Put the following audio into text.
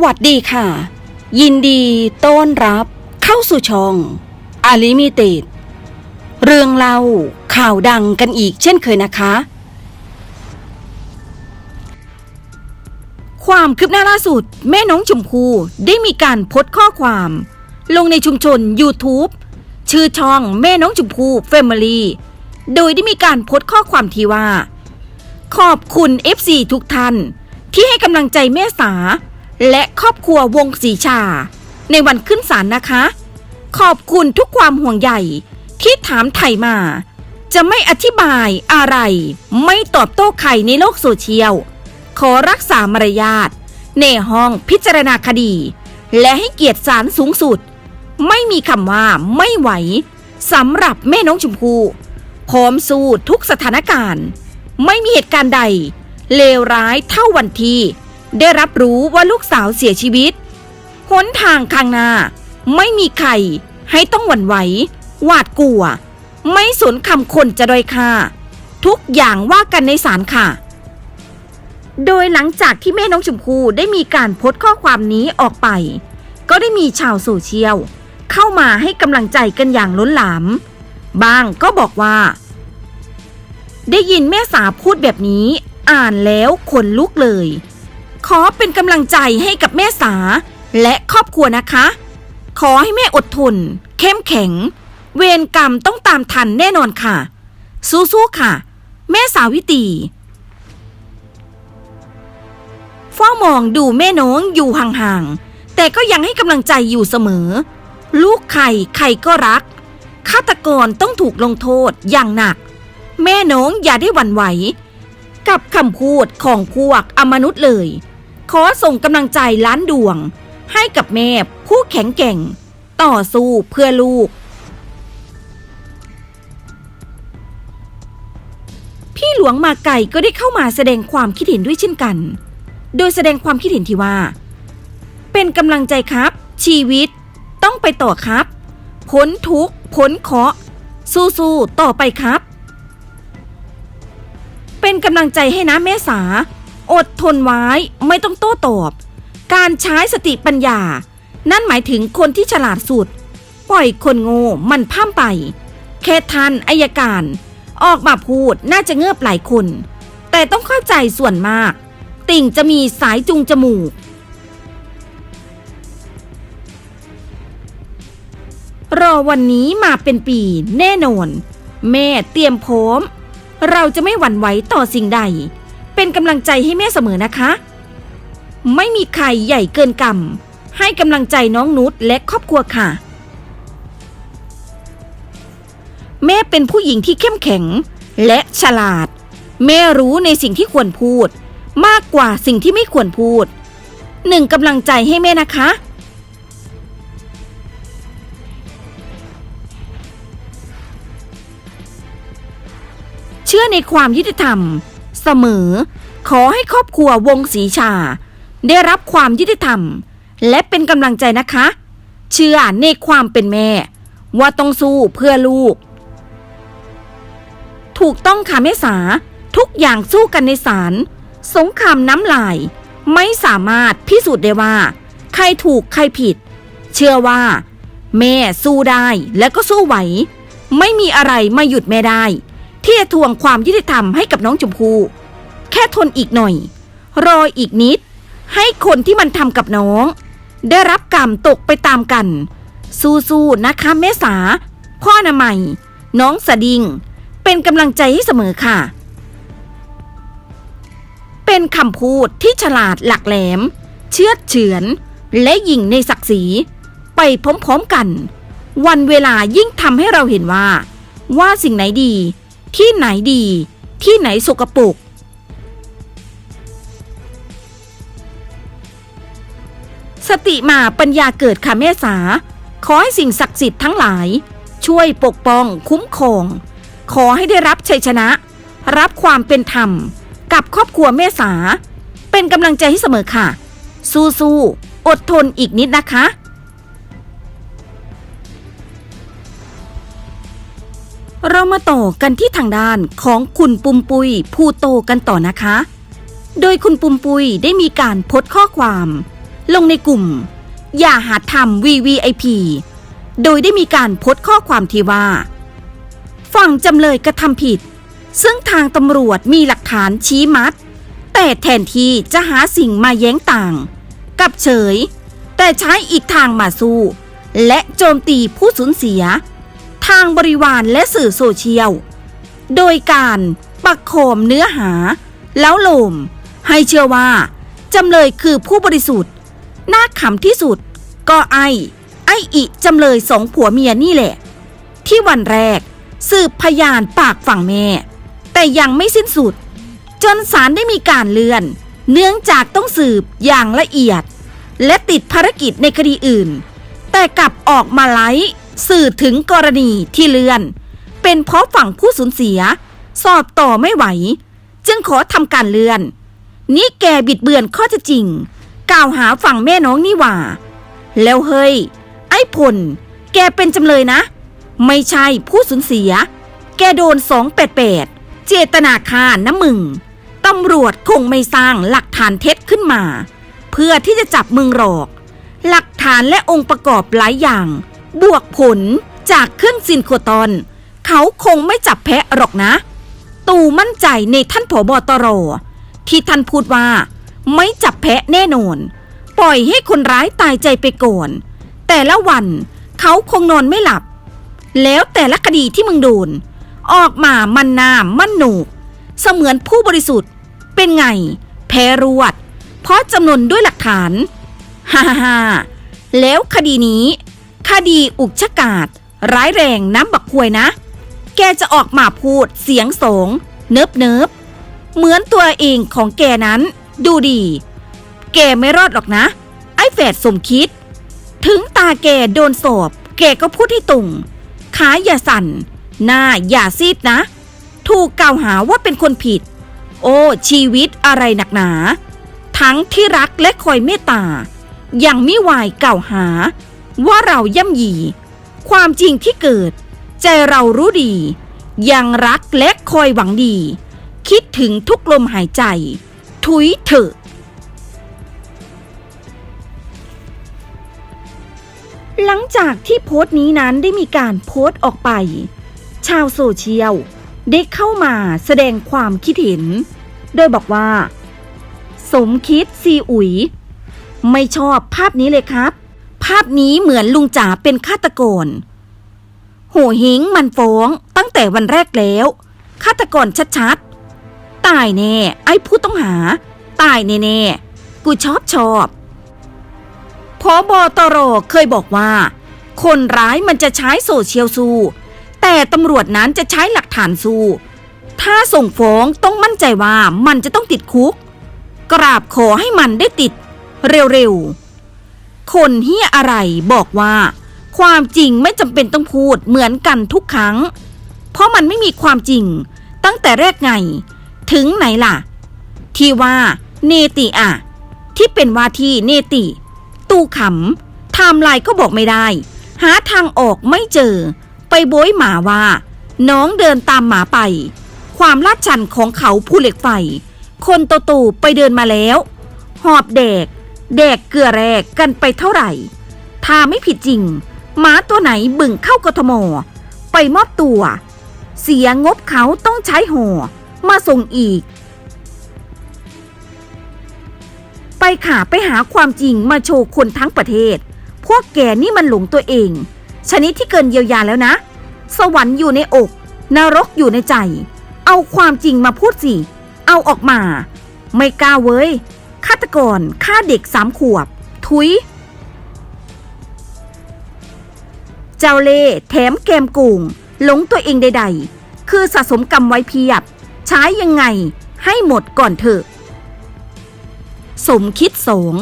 สวัสดีค่ะ ยินดีต้อนรับเข้าสู่ช่องอาลิมิเต็ดเรื่องเล่าข่าวดังกันอีกเช่นเคยนะคะ ความคืบหน้าล่าสุด แม่น้องชมพูได้มีการโพสต์ข้อความ ลงในชุมชน YouTube ชื่อช่องแม่น้องชมพู Family โดยได้มีการโพสต์ข้อความที่ว่า ขอบคุณ FC ทุกท่านที่ให้กำลังใจแม่สา และครอบครัววงศรีชา ในวันขึ้นศาลนะคะ ขอบคุณทุกความห่วงใยที่ถามไถ่มา จะไม่อธิบายอะไร ไม่ตอบโต้ใครในโลกโซเชียล ขอรักษามารยาทในห้องพิจารณาคดี และให้เกียรติศาลสูงสุด ไม่มีคำว่าไม่ไหวสำหรับแม่น้องชมพู่พร้อมสู้ทุกสถานการณ์ ไม่มีเหตุการณ์ใด เลวร้ายเท่าวันที่ ได้รับรู้ว่าลูกสาวเสียชีวิตหนทางข้างหน้า ไม่มีใครให้ต้องหวั่นไหวหวาดกลัว ไม่สนคำคนจะดอยค่า ทุกอย่างว่ากันในศาลค่ะ โดยหลังจากที่แม่น้องชมพู่ได้มีการโพสต์ข้อความนี้ออกไป ก็ได้มีชาวโซเชียล เข้ามาให้กำลังใจกันอย่างล้นหลาม บางก็บอกว่า ได้ยินแม่สาพูดแบบนี้ อ่านแล้วขนลุกเลย ขอเป็นกำลังใจให้กับแม่สา และครอบครัวนะคะ ขอให้แม่อดทน เข้มแข็ง เวรกรรมต้องตามทันแน่นอนค่ะ สู้ๆค่ะ แม่สาวิตีเฝ้ามองดูแม่น้องอยู่ห่างๆ แต่ก็ยังให้กำลังใจอยู่เสมอ ลูกใครใครก็รัก ฆาตกรต้องถูกลงโทษอย่างหนัก แม่น้องอย่าได้หวั่นไหว กับคำพูดของพวกอมนุษย์เลย ขอส่งกำลังใจล้านดวง ให้กับแม่ผู้แข็งแกร่ง ต่อสู้เพื่อลูก พี่หลวงมาไก่ก็ได้เข้ามาแสดงความคิดเห็นด้วยเช่นกัน โดยแสดงความคิดเห็นที่ว่า เป็นกำลังใจครับ ชีวิตต้องไปต่อครับ พ้นทุกข์พ้นเคาะ สู้ๆต่อไปครับ เป็นกำลังใจให้นะแม่สา อดทนไว้ไม่ต้องโต้ตอบ การใช้สติปัญญา นั่นหมายถึงคนที่ฉลาดสุด ปล่อยคนโง่มันพร่ำไป แค่ทันอายการ ออกมาพูดน่าจะเงือบหลายคน แต่ต้องเข้าใจส่วนมาก ติ่งจะมีสายจุงจมูก รอวันนี้มาเป็นปีแน่นอน แม่เตรียมพร้อม เราจะไม่หวั่นไหวต่อสิ่งใด เป็นกำลังใจให้แม่เสมอนะคะ ไม่มีใครใหญ่เกินกรรมให้กำลังใจน้องนุชและครอบครัวค่ะ แม่เป็นผู้หญิงที่เข้มแข็งและฉลาด แม่รู้ในสิ่งที่ควรพูด มากกว่าสิ่งที่ไม่ควรพูดหนึ่งกำลังใจให้แม่นะคะ เชื่อในความยุติธรรม เสมอ ขอให้ครอบครัววงศรีชา ได้รับความยุติธรรม และเป็นกำลังใจนะคะ เชื่อในความเป็นแม่ ว่าต้องสู้เพื่อลูก ถูกต้องค่ะแม่สา ทุกอย่างสู้กันในศาลสงครามน้ำลาย ไม่สามารถพิสูจน์ได้ว่า ใครถูกใครผิด เชื่อว่า แม่สู้ได้และก็สู้ไหว ไม่มีอะไรมาหยุดแม่ได้ ที่จะทวงความยุติธรรมให้กับน้องชมพู่แค่ทนอีกหน่อย รออีกนิด ให้คนที่มันทำกับน้อง ได้รับกรรมตกไปตามกัน สู้ๆนะคะแม่สาพ่อนามัยน้องสดิง เป็นกำลังใจให้เสมอค่ะ เป็นคำพูดที่ฉลาดหลักแหลม เชื่อเฉือน และยิงในศักดิ์ศรี ไปพร้อมๆกัน วันเวลายิ่งทำให้เราเห็นว่า ว่าสิ่งไหนดี ที่ไหนดี ที่ไหนสกปรกสติมาปัญญาเกิดค่ะแม่สา ขอให้สิ่งศักดิ์สิทธิ์ทั้งหลาย ช่วยปกป้องคุ้มครอง ขอให้ได้รับชัยชนะ รับความเป็นธรรม กับครอบครัวแม่สา เป็นกำลังใจให้เสมอค่ะ สู้ๆอดทนอีกนิดนะคะ เรามาต่อกันที่ทางด้านของคุณปุมปุยผู้โตกันต่อนะคะ โดยคุณปุมปุยได้มีการโพสต์ข้อความ ลงในกลุ่ม อย่าหาทำ VVIP โดยได้มีการโพสต์ข้อความที่ว่า ฝั่งจำเลยกระทำผิด ซึ่งทางตำรวจมีหลักฐานชี้มัด แต่แทนที่จะหาสิ่งมาแย้งต่าง กับเฉย แต่ใช้อีกทางมาสู้ และโจมตีผู้สูญเสีย ทางบริวารและสื่อโซเชียล โดยการปักโคมเนื้อหา แล้วโลม ให้เชื่อว่าจำเลยคือผู้บริสุทธิ์ น่าขำที่สุด ก็ไอ ไออิจำเลยสองผัวเมียนี่แหละ ที่วันแรกสืบพยานปากฝั่งแม่ แต่ยังไม่สิ้นสุด จนศาลได้มีการเลื่อน เนื่องจากต้องสืบอย่างละเอียด และติดภารกิจในคดีอื่น แต่กลับออกมาไลฟ์ สื่อถึงกรณีที่เลื่อน เป็นเพราะฝั่งผู้สูญเสีย สอบต่อไม่ไหว จึงขอทำการเลื่อน นี่แกบิดเบือนข้อเท็จจริง กล่าวหาฝั่งแม่น้องนี่หว่า แล้วเฮ้ย ไอ้พลแกเป็นจำเลยนะ ไม่ใช่ผู้สูญเสีย แกโดน288เจตนาฆ่าน้ำมึงตำรวจคงไม่สร้างหลักฐานเท็จขึ้นมา เพื่อที่จะจับมึงหรอก หลักฐานและองค์ประกอบหลายอย่าง บวกผลจากเครื่องซินโคตอน เขาคงไม่จับแพะหรอกนะ ตู่มั่นใจในท่านผบตรที่ท่านพูดว่า ไม่จับแพะแน่นอน ปล่อยให้คนร้ายตายใจไปก่อน แต่ละวันเขาคงนอนไม่หลับ แล้วแต่ละคดีที่มึงโดน ออกมามันนามมันหนูก เสมือนผู้บริสุทธิ์ เป็นไง แพ้รวด เพราะจำนวนด้วยหลักฐานฮ่าฮ่าฮ่าแล้วคดีนี้ คดีอุกชะกาดร้ายแรงน้ำบักควยนะ แกจะออกมาพูดเสียงสง เนิบเนิบเหมือนตัวเองของแกนั้น ดูดี แกไม่รอดหรอกนะ ไอ้แฝดสมคิด ถึงตาแกโดนสอบแกก็พูดให้ตรงขาอย่าสั่น หน้าอย่าซีดนะ ถูกกล่าวหาว่าเป็นคนผิด โอ้ ชีวิตอะไรหนักหนา ทั้งที่รักและคอยเมตตา ยังไม่วายกล่าวหา ว่าเราย่ำยี ความจริงที่เกิด ใจเรารู้ดี ยังรักและคอยหวังดี คิดถึงทุกลมหายใจทุยเถอะหลังจากที่โพสต์นี้นั้นได้มีการโพสต์ออกไป ชาวโซเชียลได้เข้ามาแสดงความคิดเห็น โดยบอกว่า สมคิดซีอุ๋ย ไม่ชอบภาพนี้เลยครับ ภาพนี้เหมือนลุงจ๋าเป็นฆาตกรโหหิงมันฟ้องตั้งแต่วันแรกแล้วฆาตกรชัดๆ ตายแน่ ไอ้ผู้ต้องหา ตายแน่ๆ กูชอบชอบพอบอตรเคยบอกว่า คนร้ายมันจะใช้โซเชียลสู้ แต่ตำรวจนั้นจะใช้หลักฐานสู้ ถ้าส่งฟ้องต้องมั่นใจว่ามันจะต้องติดคุก กราบขอให้มันได้ติด เร็วๆ คนเฮียอะไรบอกว่า ความจริงไม่จำเป็นต้องพูดเหมือนกันทุกครั้ง เพราะมันไม่มีความจริง ตั้งแต่แรกไง ถึงไหนล่ะ ที่ว่า เนติอะที่เป็นว่าที่เนติ ตู้ขำไทม์ไลน์ก็บอกไม่ได้ หาทางออกไม่เจอ ไปโบยหมาว่า น้องเดินตามหมาไป ความลาดชันของเขาผู้เหล็กไฟ คนโตตูไปเดินมาแล้ว หอบแดก แดกเกลือแรกกันไปเท่าไหร่ ถ้าไม่ผิดจริง หมาตัวไหนบึ่งเข้ากทม ไปมอบตัว เสียงบเขาต้องใช้ห่อมาส่งอีก ไปขาไปหาความจริงมาโชว์คนทั้งประเทศ พวกแกนี่มันหลงตัวเอง ชนิดที่เกินเยียวยาแล้วนะ สวรรค์อยู่ในอก นรกอยู่ในใจ เอาความจริงมาพูดสิ เอาออกมา ไม่กล้าเว้ย ฆาตกรฆ่าเด็กสามขวบ ทุย เจ้าเล่แถมเกมกุงหลงตัวเองใดๆ คือสะสมกรรมไว้เพียบ ใช้ยังไงให้หมดก่อนเถอะ สมคิดสง